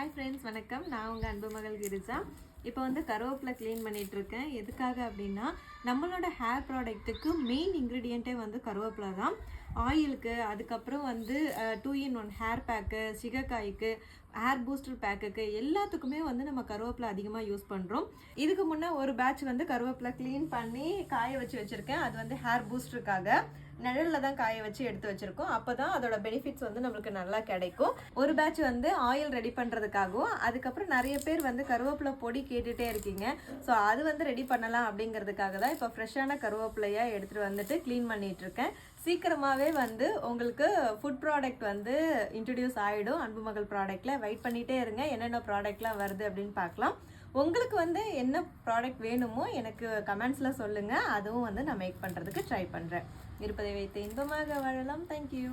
Hi friends வணக்கம். நான் உங்கள் அன்பு மகள் கிரிஜா. இப்போ வந்து கருவேப்பிலை க்ளீன் பண்ணிகிட்ருக்கேன் இருக்கேன் எதுக்காக அப்படின்னா நம்மளோட ஹேர் ப்ராடக்ட்டுக்கு மெயின் இன்க்ரீடியண்ட்டே வந்து கருவேப்பிலை தான். ஆயிலுக்கு அதுக்கப்புறம் வந்து two in one hair pack சிகக்காய்க்கு hair booster பேக்குக்கு எல்லாத்துக்குமே வந்து நம்ம கருவேப்பிலை அதிகமாக யூஸ் பண்ணுறோம் இதுக்கு முன்னே ஒரு பேட்ச் வந்து கருவேப்பிலை க்ளீன் பண்ணி காய வச்சு வச்சுருக்கேன். அது வந்து ஹேர் பூஸ்டருக்காக நிழலில் தான் காய வச்சு எடுத்து வச்சுருக்கோம். அப்போ தான் அதோட பெனிஃபிட்ஸ் வந்து நம்மளுக்கு நல்லா கிடைக்கும். ஒரு பேட்ச் வந்து ஆயில் ரெடி பண்ணுறதுக்காகவும் அதுக்கப்புறம் நிறைய பேர் வந்து கருவேப்பிலை பொடி கேட்டுகிட்டே இருக்கீங்க. ஸோ அது வந்து ரெடி பண்ணலாம் அப்படிங்கிறதுக்காக தான் இப்போ ஃப்ரெஷ்ஷான கருவேப்பிலையாக எடுத்துகிட்டு வந்துட்டு க்ளீன் பண்ணிட்டு இருக்கேன் சீக்கிரமாகவே வந்து உங்களுக்கு ஃபுட் ப்ராடக்ட் வந்து இன்ட்ரடியூஸ் ஆகிடும் அன்பு மகள் ப்ராடக்ட்டில் வெயிட் பண்ணிகிட்டே இருங்க. என்னென்ன ப்ராடக்ட்லாம் வருது அப்படின்னு பார்க்கலாம். உங்களுக்கு வந்து என்ன ப்ராடக்ட் வேணுமோ எனக்கு கமெண்ட்ஸில் சொல்லுங்கள் அதுவும் வந்து நான் மேக் பண்ணுறதுக்கு ட்ரை பண்ணுறேன் இருப்பதை வைத்து இன்பமாக வாழலாம். தேங்க்யூ